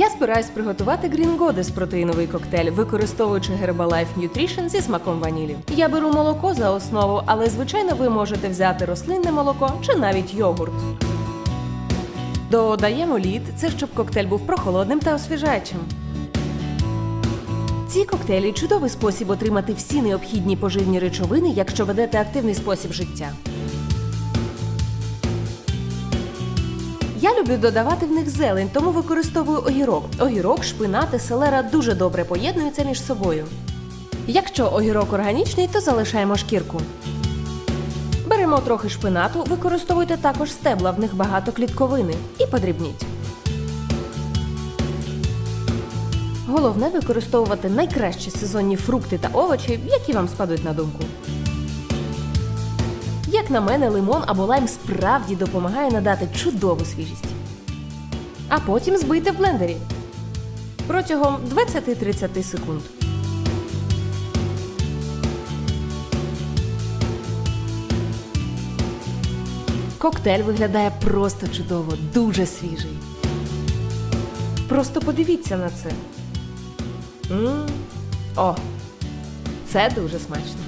Я збираюсь приготувати Green Goddess протеїновий коктейль, використовуючи Herbalife Nutrition зі смаком ванілі. Я беру молоко за основу, але звичайно ви можете взяти рослинне молоко чи навіть йогурт. Додаємо лід, це щоб коктейль був прохолодним та освіжаючим. Ці коктейлі чудовий спосіб отримати всі необхідні поживні речовини, якщо ведете активний спосіб життя. Я люблю додавати в них зелень, тому використовую огірок. Огірок, шпинат і селера дуже добре поєднуються між собою. Якщо огірок органічний, то залишаємо шкірку. Беремо трохи шпинату, використовуйте також стебла, в них багато клітковини, і подрібніть. Головне використовувати найкращі сезонні фрукти та овочі, які вам спадуть на думку. Як на мене, лимон або лайм справді допомагає надати чудову свіжість. А потім збийте в блендері протягом 20-30 секунд. Коктейль виглядає просто чудово, дуже свіжий. Просто подивіться на це. м О, це дуже смачно.